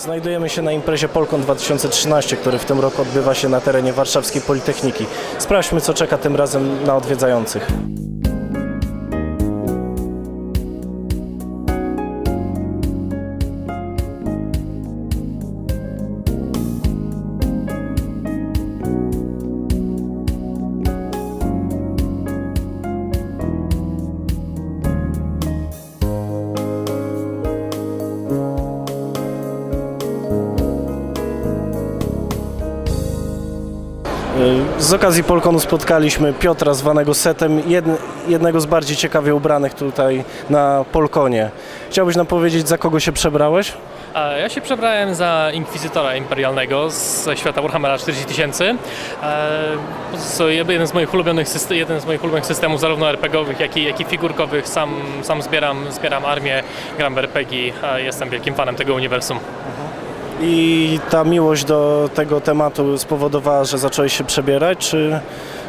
Znajdujemy się na imprezie Polkon 2013, który w tym roku odbywa się na terenie Warszawskiej Politechniki. Sprawdźmy, co czeka tym razem na odwiedzających. Z okazji Polkonu spotkaliśmy Piotra zwanego Setem, jedn, jednego z bardziej ciekawie ubranych tutaj na Polkonie. Chciałbyś nam powiedzieć, za kogo się przebrałeś? Ja się przebrałem za inkwizytora imperialnego ze świata Warhammera 40 tysięcy. E, To jeden z moich ulubionych jeden z moich ulubionych systemów zarówno RPGowych, jak i, jak i figurkowych. Sam, sam zbieram, zbieram armię, gram w RPG, jestem wielkim fanem tego uniwersum. I ta miłość do tego tematu spowodowała, że zacząłeś się przebierać, czy,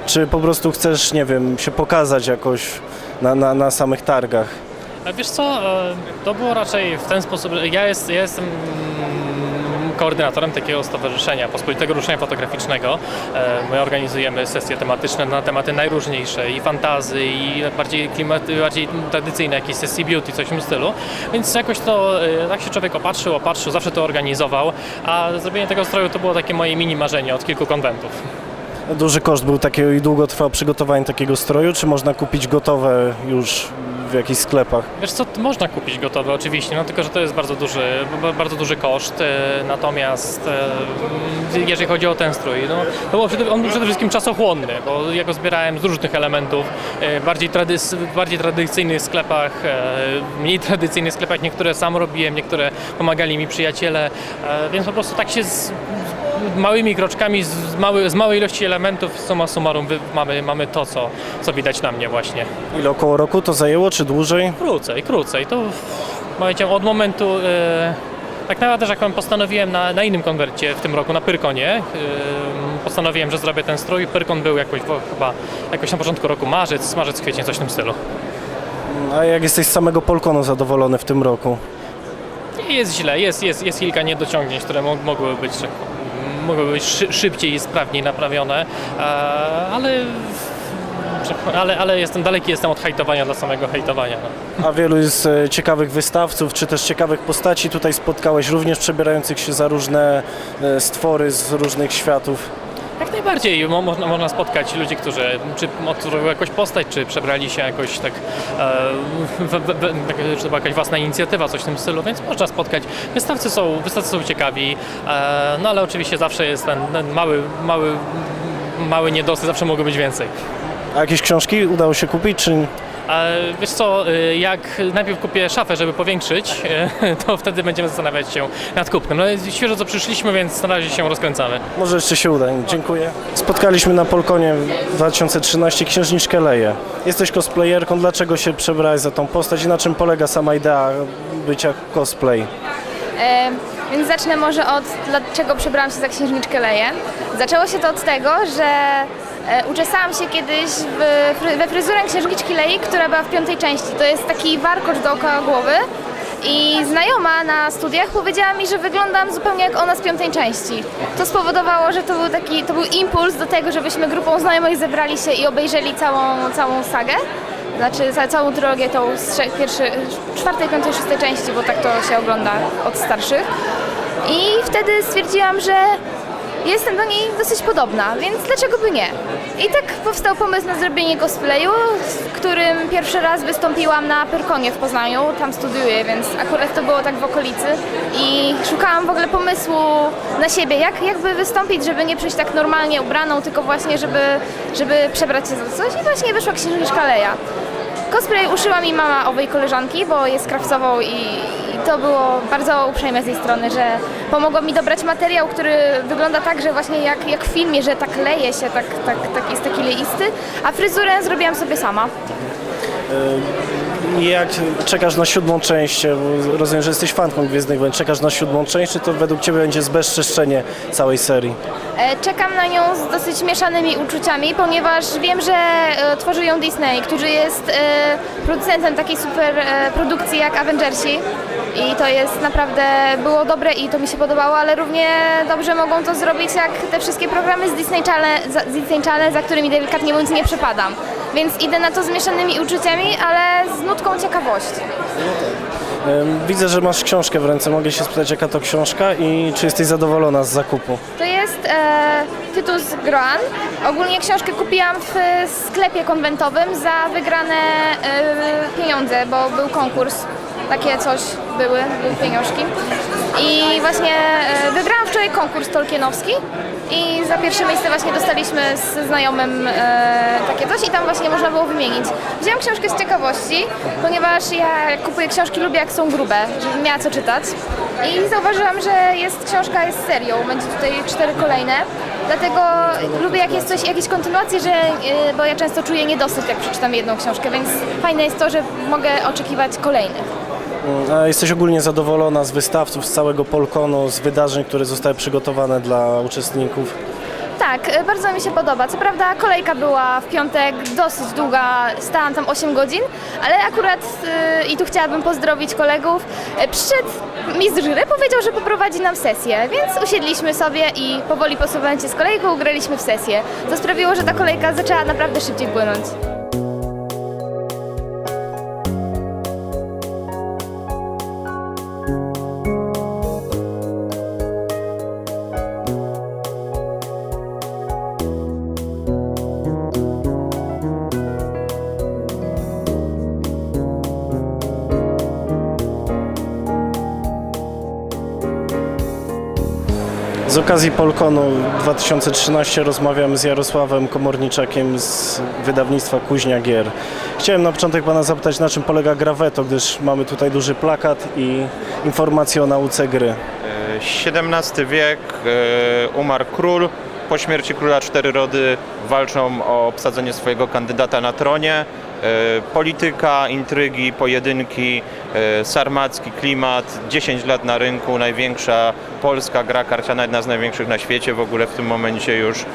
czy po prostu chcesz, nie wiem, się pokazać jakoś na, na, na samych targach? A Wiesz co, e, to było raczej w ten sposób, ja, jest, ja jestem koordynatorem takiego stowarzyszenia, pospolitego ruszenia fotograficznego. E, My organizujemy sesje tematyczne na tematy najróżniejsze i fantazy i bardziej klimaty, bardziej tradycyjne, jakieś sesje beauty, coś w tym stylu. Więc jakoś to, e, tak się człowiek opatrzył, opatrzył, zawsze to organizował, a zrobienie tego stroju to było takie moje mini marzenie od kilku konwentów. Duży koszt był takiego i długo trwało przygotowanie takiego stroju, czy można kupić gotowe już w jakichś sklepach? Wiesz co, można kupić gotowe oczywiście, no tylko, że to jest bardzo duży, bardzo duży koszt, e, natomiast e, jeżeli chodzi o ten strój, no, to przede, on był przede wszystkim czasochłonny, bo ja go zbierałem z różnych elementów, e, bardziej, trady, bardziej tradycyjnych sklepach, mniej tradycyjnych sklepach, niektóre sam robiłem, niektóre pomagali mi przyjaciele, więc po prostu tak się małymi kroczkami, z, mały, z małej ilości elementów, summa summarum wy, mamy, mamy to, co, co widać na mnie właśnie. Ile około roku to zajęło, czy dłużej? Krócej, krócej. To powiedziałem od momentu. E, tak naprawdę, że jak powiem, postanowiłem na, na innym konwercie w tym roku, na Pyrkonie. E, postanowiłem, że zrobię ten strój. Pyrkon był jakoś, wo- chyba jakoś na początku roku, marzec, marzec, kwiecień, coś w tym stylu. A jak jesteś z samego Polkonu zadowolony w tym roku? Jest źle, jest, jest, jest kilka niedociągnięć, które mo- mogłyby być, że- mogłyby być szy, szybciej i sprawniej naprawione, ale, ale, ale jestem daleki jestem od hejtowania dla samego hejtowania. No. A wielu z e, ciekawych wystawców, czy też ciekawych postaci tutaj spotkałeś, również przebierających się za różne e, stwory z różnych światów. Jak najbardziej Mo, można, można spotkać ludzi, którzy czy odtworzyły jakąś postać, czy przebrali się jakoś tak, e, czy to była jakaś własna inicjatywa, coś w tym stylu, więc można spotkać. Wystawcy są, wystawcy są ciekawi, e, no ale oczywiście zawsze jest ten, ten mały, mały, mały niedosyt, zawsze mogło być więcej. A jakieś książki udało się kupić, czy E, wiesz co, e, jak najpierw kupię szafę, żeby powiększyć, e, to wtedy będziemy zastanawiać się nad kupnem. No jest świeżo co przyszliśmy, więc na razie się rozkręcamy. może jeszcze się uda? Dziękuję. Spotkaliśmy na Polkonie 2013 księżniczkę Leję. Jesteś cosplayerką, dlaczego się przebrałeś za tą postać i na czym polega sama idea bycia cosplay? E, więc zacznę może od dlaczego przebrałam się za księżniczkę Leję. Zaczęło się to od tego, że uczesałam się kiedyś w, we fryzurę księżniczki Lei, która była w piątej części. To jest taki warkocz dookoła głowy. I znajoma na studiach powiedziała mi, że wyglądam zupełnie jak ona z piątej części. To spowodowało, że to był taki, to był impuls do tego, żebyśmy grupą znajomych zebrali się i obejrzeli całą, całą sagę. Znaczy ca- całą trylogię tą z trze- pierwszy, czwartej, piątej, szóstej części, bo tak to się ogląda od starszych. I wtedy stwierdziłam, że jestem do niej dosyć podobna, więc dlaczego by nie? I tak powstał pomysł na zrobienie cosplayu, w którym pierwszy raz wystąpiłam na Pyrkonie w Poznaniu, tam studiuję, więc akurat to było tak w okolicy i szukałam w ogóle pomysłu na siebie, jak jakby wystąpić, żeby nie przyjść tak normalnie ubraną, tylko właśnie, żeby, żeby przebrać się za coś i właśnie wyszła księżniczka Leja. Cosplay uszyła mi mama owej koleżanki, bo jest krawcową i, to było bardzo uprzejme z jej strony, że pomogła mi dobrać materiał, który wygląda tak, że właśnie jak, jak w filmie, że tak leje się, tak, tak, tak jest taki leisty, a fryzurę zrobiłam sobie sama. I Jak czekasz na siódmą część, bo rozumiem, że jesteś fanką Gwiezdnych Wojen, czekasz na siódmą część, czy to według Ciebie będzie zbezczeszczenie całej serii? E, Czekam na nią z dosyć mieszanymi uczuciami, ponieważ wiem, że e, tworzy ją Disney, który jest e, producentem takiej super e, produkcji jak Avengersi. I to jest naprawdę, było dobre i to mi się podobało, ale równie dobrze mogą to zrobić jak te wszystkie programy z Disney Channel, za, z Disney Channel, za którymi delikatnie mówiąc nie przepadam. Więc idę na to z mieszanymi uczuciami, ale z nutką ciekawości. Widzę, że masz książkę w ręce. Mogę się spytać, jaka to książka i czy jesteś zadowolona z zakupu? To jest e, Tytus Groan. Ogólnie książkę kupiłam w sklepie konwentowym za wygrane e, pieniądze, bo był konkurs. Takie coś były, były pieniążki. I właśnie e, wczoraj konkurs tolkienowski i za pierwsze miejsce właśnie dostaliśmy z znajomym e, takie coś i tam właśnie można było wymienić. Wziąłem książkę z ciekawości, ponieważ ja kupuję książki lubię jak są grube, żebym miała co czytać. I zauważyłam, że jest książka jest serią, będzie tutaj cztery kolejne. Dlatego lubię jak jest coś, jakieś kontynuacje, że, e, bo ja często czuję niedosyt jak przeczytam jedną książkę, więc fajne jest to, że mogę oczekiwać kolejnych. Jesteś ogólnie zadowolona z wystawców, z całego Polkonu, z wydarzeń, które zostały przygotowane dla uczestników? Tak, e, bardzo mi się podoba. Co prawda kolejka była w piątek dosyć długa, stałam tam 8 godzin, ale akurat e, i tu chciałabym pozdrowić kolegów. e, Przyszedł mistrz gry, powiedział, że poprowadzi nam sesję, więc usiedliśmy sobie i powoli posuwając się z kolejką ugraliśmy w sesję. To sprawiło, że ta kolejka zaczęła naprawdę szybciej płynąć. Z okazji Polkonu 2013 rozmawiam z Jarosławem Komorniczakiem z wydawnictwa Kuźnia Gier. Chciałem na początek Pana zapytać, na czym polega Graveto, gdyż mamy tutaj duży plakat i informacje o nauce gry. XVII wiek, e, umarł król. Po śmierci króla cztery rody walczą o obsadzenie swojego kandydata na tronie. E, Polityka, intrygi, pojedynki, sarmacki klimat, 10 lat na rynku, największa polska gra karciana, jedna z największych na świecie. W ogóle w tym momencie już e,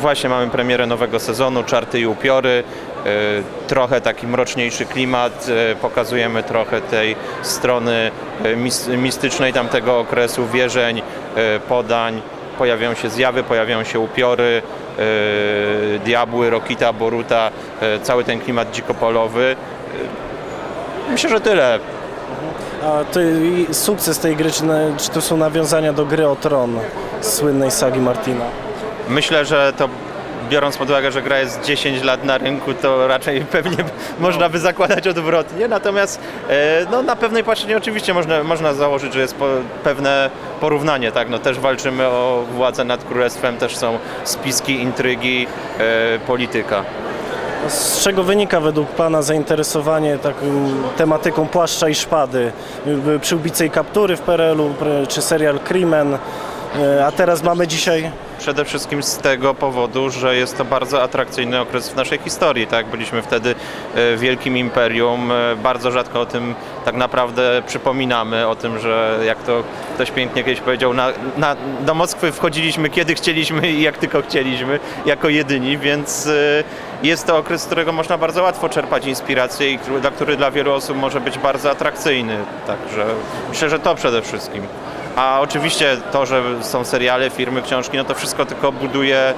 właśnie mamy premierę nowego sezonu, Czarty i Upiory. E, Trochę taki mroczniejszy klimat, e, pokazujemy trochę tej strony e, mis- mistycznej tamtego okresu, wierzeń, e, podań. Pojawiają się zjawy, pojawiają się upiory, e, diabły, Rokita, Boruta, e, cały ten klimat dzikopolowy. Myślę, że tyle. A ty, i sukces tej gry, czy, na, czy to są nawiązania do gry o tron, słynnej sagi Martina? Myślę, że to biorąc pod uwagę, że gra jest 10 lat na rynku, to raczej pewnie można by zakładać odwrotnie. Natomiast e, no, na pewnej płaszczyźnie oczywiście można, można założyć, że jest po, pewne porównanie. Tak? No, też walczymy o władzę nad królestwem, też są spiski, intrygi, e, polityka. Z czego wynika według Pana zainteresowanie taką tematyką płaszcza i szpady? Były przyłbice i kaptury w PRL-u, pr- czy serial Crimen, e, a teraz mamy dzisiaj Przede wszystkim z tego powodu, że jest to bardzo atrakcyjny okres w naszej historii. Tak? Byliśmy wtedy e, wielkim imperium. e, Bardzo rzadko o tym tak naprawdę przypominamy, o tym, że jak to ktoś pięknie kiedyś powiedział, na, na, do Moskwy wchodziliśmy kiedy chcieliśmy i jak tylko chcieliśmy, jako jedyni, więc e, jest to okres, z którego można bardzo łatwo czerpać inspirację i który, dla, który dla wielu osób może być bardzo atrakcyjny. Także myślę, że to przede wszystkim. A oczywiście to, że są seriale, firmy, książki, no to wszystko tylko buduje e,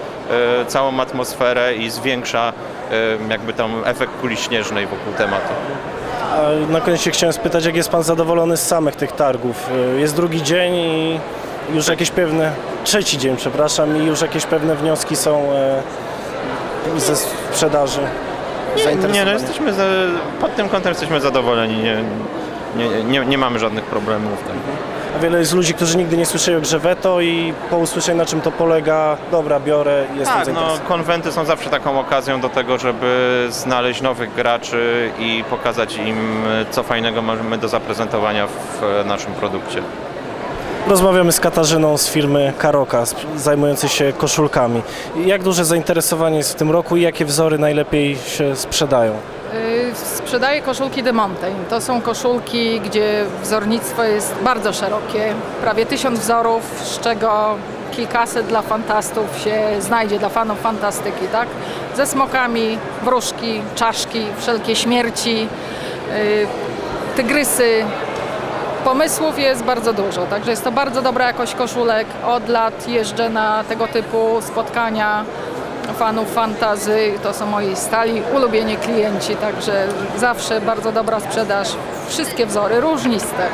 całą atmosferę i zwiększa e, jakby tam efekt kuli śnieżnej wokół tematu. A na koniec się chciałem spytać, jak jest Pan zadowolony z samych tych targów? Y, Jest drugi dzień i już jakieś pewne, trzeci dzień, przepraszam, i już jakieś pewne wnioski są e, ze sprzedaży. Nie, no zainteresowania. jesteśmy za, pod tym kątem jesteśmy zadowoleni, nie, nie, nie, nie mamy żadnych problemów. Tak. Wiele jest ludzi, którzy nigdy nie słyszeli o grze Veto i po usłyszeniu na czym to polega, dobra, biorę, jestem Tak, no zainteresowany. konwenty są zawsze taką okazją do tego, żeby znaleźć nowych graczy i pokazać im, co fajnego mamy do zaprezentowania w naszym produkcie. Rozmawiamy z Katarzyną z firmy Karoka, zajmującej się koszulkami. Jak duże zainteresowanie jest w tym roku i jakie wzory najlepiej się sprzedają? Y, Sprzedaję koszulki The Mountain. To są koszulki, gdzie wzornictwo jest bardzo szerokie. Prawie tysiąc wzorów, z czego kilkaset dla fantastów się znajdzie, dla fanów fantastyki, tak? Ze smokami, wróżki, czaszki, wszelkie śmierci, y, tygrysy, pomysłów jest bardzo dużo, także jest to bardzo dobra jakość koszulek. Od lat jeżdżę na tego typu spotkania fanów fantazy, to są moi stali ulubieni klienci, także zawsze bardzo dobra sprzedaż. Wszystkie wzory, różniste.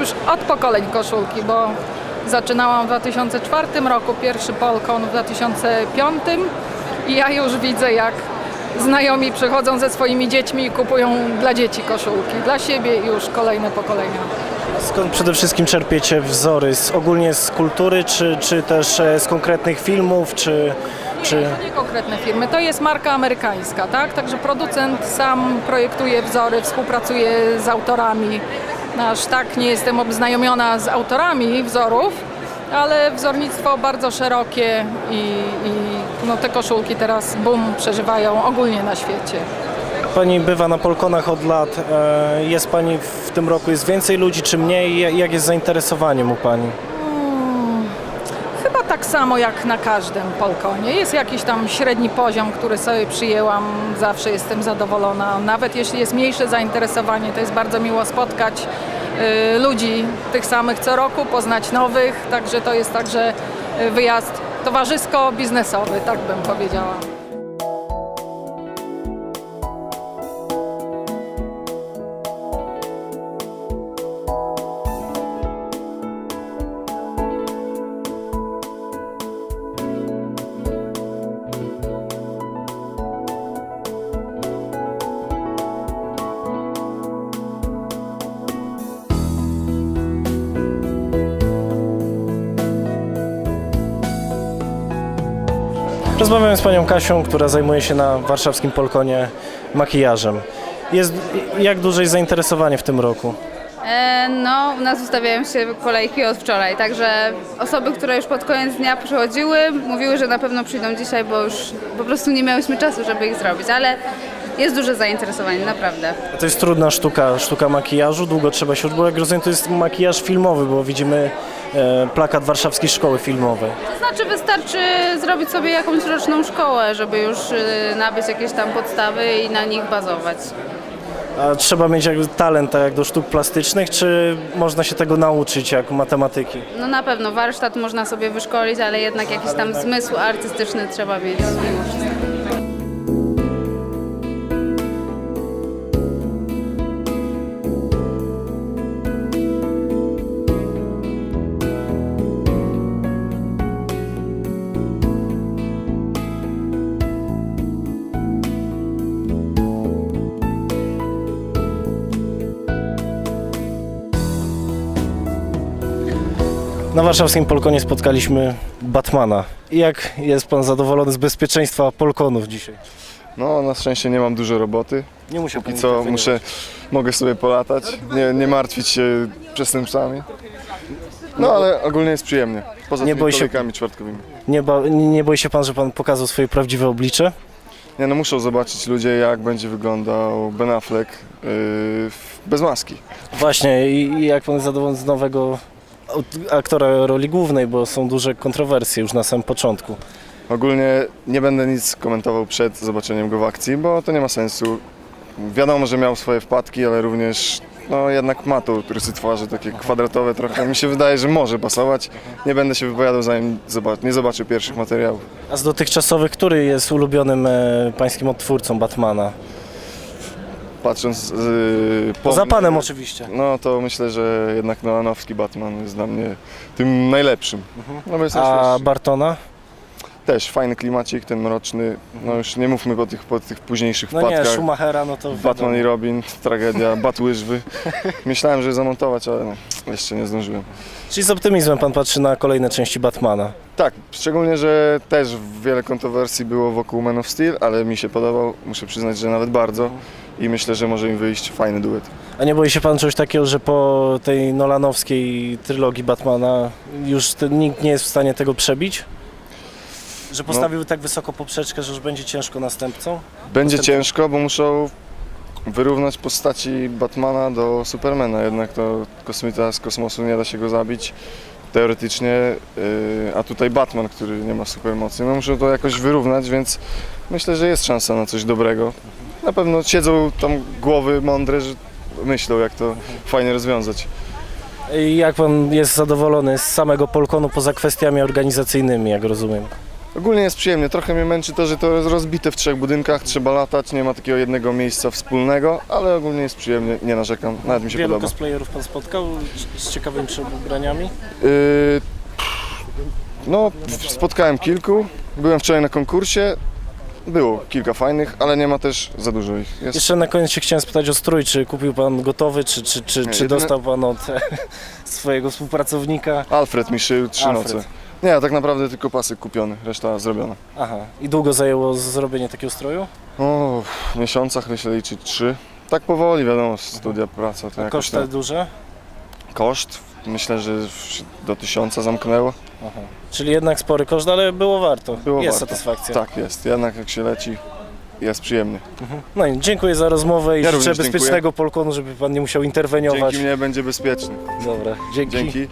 Już od pokoleń koszulki, bo zaczynałam w 2004 roku, pierwszy Polkon w 2005 i ja już widzę jak znajomi przychodzą ze swoimi dziećmi i kupują dla dzieci koszulki, dla siebie i już kolejne pokolenia. Skąd przede wszystkim czerpiecie wzory? Z, ogólnie z kultury, czy, czy też e, z konkretnych filmów, czy... czy... To nie konkretne firmy, to jest marka amerykańska, tak? Także producent sam projektuje wzory, współpracuje z autorami. Aż tak nie jestem obznajomiona z autorami wzorów, ale wzornictwo bardzo szerokie i, i no te koszulki teraz boom przeżywają ogólnie na świecie. Pani bywa na Polkonach od lat. E, Jest Pani w tym roku, jest więcej ludzi czy mniej? Ja- Jak jest z zainteresowaniem u Pani? Tak samo jak na każdym Polkonie. Jest jakiś tam średni poziom, który sobie przyjęłam. Zawsze jestem zadowolona. Nawet jeśli jest mniejsze zainteresowanie, to jest bardzo miło spotkać y, ludzi tych samych co roku, poznać nowych. Także to jest także y, wyjazd towarzysko-biznesowy, tak bym powiedziała. Rozmawiam z Panią Kasią, która zajmuje się na warszawskim Polkonie makijażem. Jest, jak duże jest zainteresowanie w tym roku? E, No, u nas ustawiają się kolejki od wczoraj, także osoby, które już pod koniec dnia przychodziły, mówiły, że na pewno przyjdą dzisiaj, bo już po prostu nie miałyśmy czasu, żeby ich zrobić, ale jest duże zainteresowanie, naprawdę. To jest trudna sztuka, sztuka makijażu, długo trzeba się uczyć, bo jak rozumiem to jest makijaż filmowy, bo widzimy e, plakat Warszawskiej Szkoły Filmowej. To znaczy wystarczy zrobić sobie jakąś roczną szkołę, żeby już y, nabyć jakieś tam podstawy i na nich bazować. A trzeba mieć jakby talent tak jak do sztuk plastycznych, czy można się tego nauczyć jak matematyki? No na pewno warsztat można sobie wyszkolić, ale jednak jakiś tam zmysł artystyczny trzeba mieć mimo wszystko. Na warszawskim Polkonie spotkaliśmy Batmana. Jak jest Pan zadowolony z bezpieczeństwa Polkonów dzisiaj? No, na szczęście nie mam dużo roboty. Nie musiał Pan co interweniować. muszę, mogę sobie polatać, nie, nie martwić się przestępcami. No, ale ogólnie jest przyjemnie. Poza Nie tymi boi się- kolejkami czwartkowymi. Nie, ba, nie nie boi się Pan, że Pan pokazał swoje prawdziwe oblicze? Nie no, muszą zobaczyć ludzie, jak będzie wyglądał Ben Affleck yy, w- bez maski. Właśnie, i i jak Pan jest zadowolony z nowego aktora roli głównej, bo są duże kontrowersje już na samym początku. Ogólnie nie będę nic komentował przed zobaczeniem go w akcji, bo to nie ma sensu. Wiadomo, że miał swoje wpadki, ale również no jednak ma tu rysy twarzy takie kwadratowe trochę. Mi się wydaje, że może pasować. Nie będę się wypowiadał zanim zobac- nie zobaczę pierwszych materiałów. A z dotychczasowych, który jest ulubionym e, pańskim odtwórcą Batmana? Patrząc z, po Poza mnie- Panem oczywiście. No to myślę, że jednak Nolanowski Batman jest dla mnie tym najlepszym. No bo jest A Bartona? też fajny klimacik, ten mroczny. No już nie mówmy po tych, po tych późniejszych No nie, wpadkach. Schumachera, no to Batman wiadomo. i Robin, tragedia, Batłyżwy. Myślałem, że zamontować, ale no, jeszcze nie zdążyłem. Czyli z optymizmem Pan patrzy na kolejne części Batmana. Tak, szczególnie, że też wiele kontrowersji było wokół Man of Steel, ale mi się podobał, muszę przyznać, że nawet bardzo. I myślę, że może im wyjść fajny duet. A nie boi się Pan czegoś takiego, że po tej nolanowskiej trylogii Batmana już nikt nie jest w stanie tego przebić? Że postawiły tak wysoko poprzeczkę, że już będzie ciężko następcą? Będzie ciężko, bo muszą wyrównać postaci Batmana do Supermana. Jednak to kosmita z kosmosu nie da się go zabić teoretycznie, yy, a tutaj Batman, który nie ma supermocy. No muszą to jakoś wyrównać, więc myślę, że jest szansa na coś dobrego. Na pewno siedzą tam głowy mądre, że myślą jak to fajnie rozwiązać. I Jak pan jest zadowolony z samego Polkonu poza kwestiami organizacyjnymi, jak rozumiem? Ogólnie jest przyjemnie, trochę mnie męczy to, że to jest rozbite w trzech budynkach, trzeba latać, nie ma takiego jednego miejsca wspólnego, ale ogólnie jest przyjemnie, nie narzekam, nawet mi się Wielu podoba. cosplayerów pan spotkał z ciekawymi ubraniami? Yy, no, spotkałem kilku, byłem wczoraj na konkursie, było kilka fajnych, ale nie ma też za dużo ich. Jest Jeszcze na koniec się chciałem spytać o strój, czy kupił pan gotowy, czy, czy, czy, czy jedyne- dostał pan od swojego współpracownika? Alfred mi szył trzy Alfred. noce. Nie, tak naprawdę tylko pasek kupiony, reszta zrobiona. Aha. I długo zajęło zrobienie takiego stroju? O, w miesiącach myślę liczyć trzy. Tak powoli, wiadomo, studia, praca to jakoś koszty tam. duże? Koszt, myślę, że do tysiąca zamknęło. Aha. Czyli jednak spory koszt, ale było warto. Było jest warto. satysfakcja. Tak jest, jednak jak się leci, jest przyjemnie. No i dziękuję za rozmowę i Ja życzę również dziękuję. bezpiecznego Polkonu, żeby pan nie musiał interweniować. Dzięki mnie będzie bezpieczny. Dobra, dzięki. Dzięki.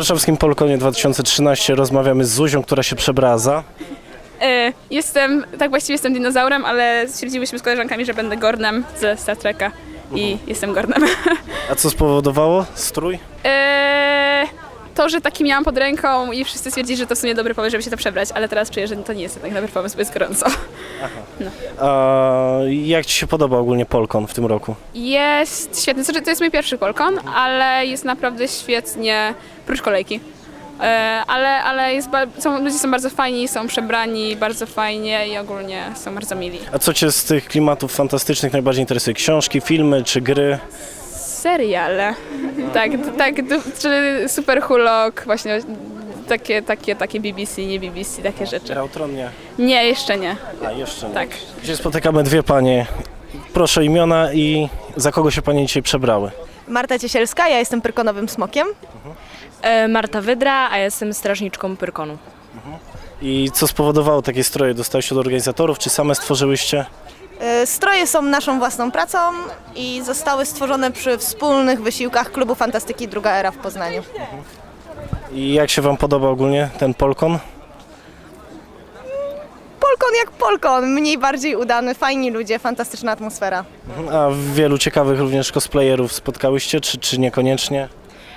Warszawskim Polkonie 2013 rozmawiamy z Zuzią, która się przebraza. E, Jestem, tak właściwie jestem dinozaurem, ale stwierdziłyśmy z koleżankami, że będę Gornem ze Star Treka i jestem Gornem. A co spowodowało strój? E, To, że taki miałam pod ręką i wszyscy stwierdzili, że to w sumie dobry pomysł, żeby się to przebrać, ale teraz czuję, że to nie jest jednak dobry pomysł, bo jest gorąco. A jak ci się podoba ogólnie Polkon w tym roku? Jest świetny, znaczy to jest mój pierwszy Polkon, ale jest naprawdę świetnie, prócz kolejki. E, Ale, ale jest, ba- są, ludzie są bardzo fajni, są przebrani bardzo fajnie i ogólnie są bardzo mili. A co cię z tych klimatów fantastycznych najbardziej interesuje? Książki, filmy czy gry? Seriale. Tak, d- tak, d- czy Super Hulok, właśnie takie, takie, takie BBC, nie BBC, takie rzeczy. Gra o Tron nie. Nie, jeszcze nie. A jeszcze nie. Tak. Dzisiaj spotykamy dwie panie. Proszę imiona i za kogo się panie dzisiaj przebrały? Marta Ciesielska, ja jestem pyrkonowym smokiem. E, Marta Wydra, a ja jestem strażniczką Pyrkonu. I co spowodowało takie stroje? Dostałeś od organizatorów, czy same stworzyłyście? E, Stroje są naszą własną pracą i zostały stworzone przy wspólnych wysiłkach Klubu Fantastyki Druga Era w Poznaniu. I jak się wam podoba ogólnie ten Polkon? Polkon jak Polkon, mniej bardziej udany, fajni ludzie, fantastyczna atmosfera. A wielu ciekawych również cosplayerów spotkałyście, czy, czy niekoniecznie?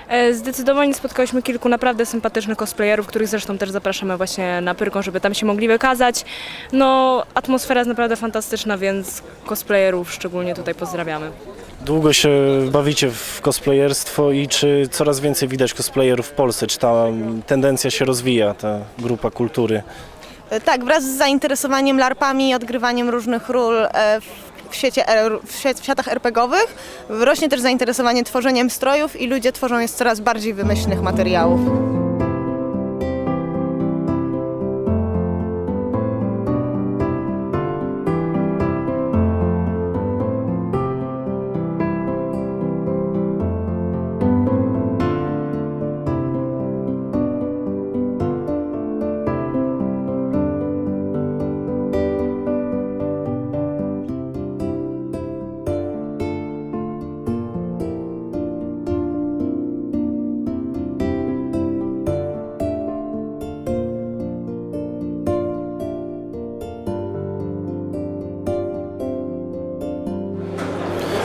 E, Zdecydowanie spotkałyśmy kilku naprawdę sympatycznych cosplayerów, których zresztą też zapraszamy właśnie na Pyrkon, żeby tam się mogli wykazać. No, atmosfera jest naprawdę fantastyczna, więc cosplayerów szczególnie tutaj pozdrawiamy. Długo się bawicie w cosplayerstwo i czy coraz więcej widać cosplayerów w Polsce? Czy ta tendencja się rozwija, ta grupa kultury? E, Tak, wraz z zainteresowaniem larpami i odgrywaniem różnych ról e, w- świecie, w światach RPGowych rośnie też zainteresowanie tworzeniem strojów i ludzie tworzą je z coraz bardziej wymyślnych materiałów.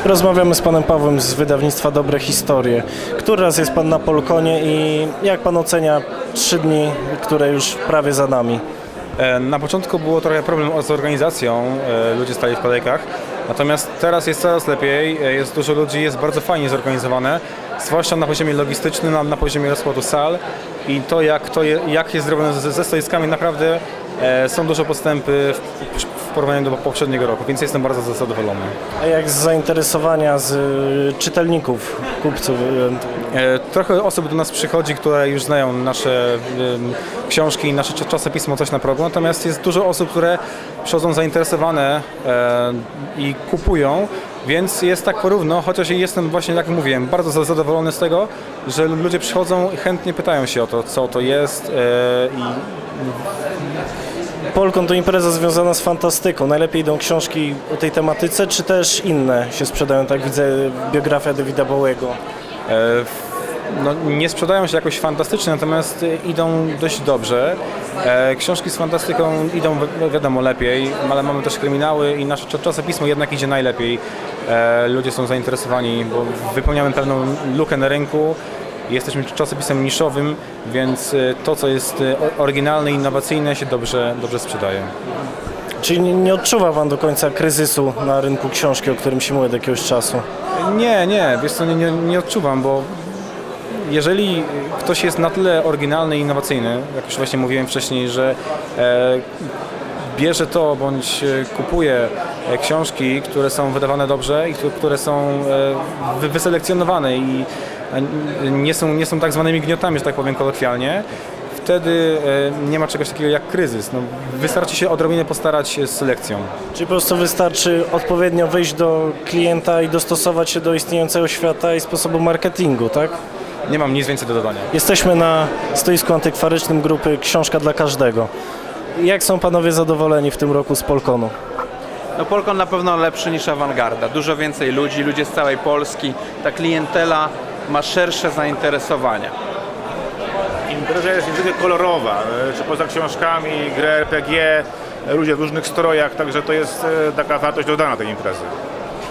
Rozmawiamy z panem Pawłem z wydawnictwa Dobre Historie. Który raz jest pan na Polkonie i jak pan ocenia trzy dni, które już prawie za nami? E, Na początku było trochę problem z organizacją, e, ludzie stali w kolejkach, natomiast teraz jest coraz lepiej, e, jest dużo ludzi, jest bardzo fajnie zorganizowane, zwłaszcza na poziomie logistycznym, na, poziomie rozkładu sal i to jak, to je, jak jest zrobione ze, ze stoiskami, naprawdę są duże postępy w, w porównaniu do poprzedniego roku, więc jestem bardzo zadowolony. A jak z zainteresowania z y, czytelników, kupców? y, E, Trochę osób do nas przychodzi, które już znają nasze em, książki, nasze cza- czasopismo Coś na progu, natomiast jest dużo osób, które przychodzą zainteresowane e, i kupują, więc jest tak porówno, chociaż jestem właśnie, jak mówiłem, bardzo za- zadowolony z tego, że ludzie przychodzą i chętnie pytają się o to, co to jest e, i Polkon to impreza związana z fantastyką. Najlepiej idą książki o tej tematyce, czy też inne się sprzedają, tak widzę, biografia Davida Bowiego. E, No, nie sprzedają się jakoś fantastycznie, natomiast idą dość dobrze. E, Książki z fantastyką idą wi- wiadomo lepiej, ale mamy też kryminały i nasze cza- czasopismo jednak idzie najlepiej. E, Ludzie są zainteresowani, bo wypełniamy pewną lukę na rynku. Jesteśmy czasopisem niszowym, więc e, to, co jest e, oryginalne i innowacyjne się dobrze, dobrze sprzedaje. Czyli nie, odczuwa Pan do końca kryzysu na rynku książki, o którym się mówi od jakiegoś czasu? Nie, nie, wiesz co, nie, nie, nie odczuwam, bo jeżeli ktoś jest na tyle oryginalny i innowacyjny, jak już właśnie mówiłem wcześniej, że e, bierze to bądź e, kupuje książki, które są wydawane dobrze i które- są wy- wyselekcjonowane i nie są, nie są tak zwanymi gniotami, że tak powiem kolokwialnie, wtedy e, nie ma czegoś takiego jak kryzys. No, wystarczy się odrobinę postarać z selekcją. Czyli po prostu wystarczy odpowiednio wyjść do klienta i dostosować się do istniejącego świata i sposobu marketingu, tak? Nie mam nic więcej do dodania. Jesteśmy na stoisku antykwarycznym grupy Książka dla Każdego. Jak są panowie zadowoleni w tym roku z Polkonu? No Polkon na pewno lepszy niż awangarda. Dużo więcej ludzi, ludzie z całej Polski. Ta klientela ma szersze zainteresowania. Impreza jest niezwykle kolorowa, e, czy poza książkami, grę RPG, ludzie w różnych strojach, także to jest e, taka wartość dodana tej imprezy.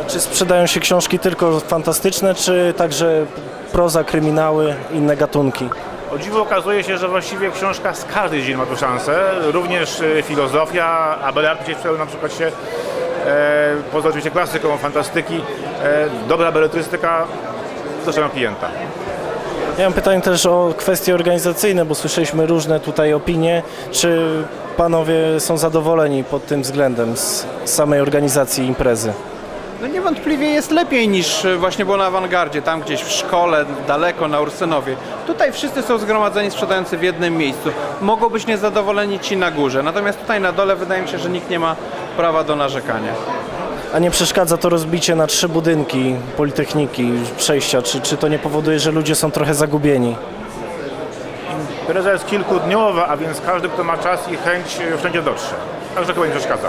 Czy sprzedają się książki tylko fantastyczne, czy także proza, kryminały, inne gatunki? O dziwo okazuje się, że właściwie książka z każdej dziedziny ma tu szansę, również e, filozofia, Abelard gdzieś na przykład się, e, poza oczywiście klasyką fantastyki, e, dobra beletrystyka zaczyna klienta. Ja mam pytanie też o kwestie organizacyjne, bo słyszeliśmy różne tutaj opinie. Czy panowie są zadowoleni pod tym względem z samej organizacji imprezy? No niewątpliwie jest lepiej niż właśnie było na awangardzie, tam gdzieś w szkole, daleko na Ursynowie. Tutaj wszyscy są zgromadzeni sprzedający w jednym miejscu. Mogą być niezadowoleni ci na górze, natomiast tutaj na dole wydaje mi się, że nikt nie ma prawa do narzekania. A nie przeszkadza to rozbicie na trzy budynki Politechniki, przejścia? Czy, czy to nie powoduje, że ludzie są trochę zagubieni? Impreza jest kilkudniowa, a więc każdy, kto ma czas i chęć, wszędzie dotrze. Także chyba nie przeszkadza.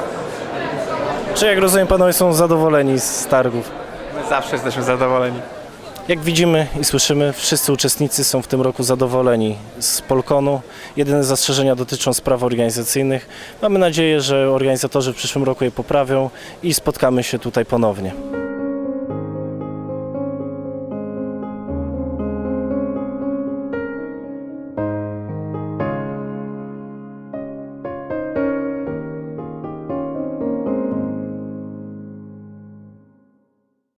Czy jak rozumiem panowie są zadowoleni z targów? My zawsze jesteśmy zadowoleni. Jak widzimy i słyszymy, wszyscy uczestnicy są w tym roku zadowoleni z Polkonu. Jedyne zastrzeżenia dotyczą spraw organizacyjnych. Mamy nadzieję, że organizatorzy w przyszłym roku je poprawią i spotkamy się tutaj ponownie.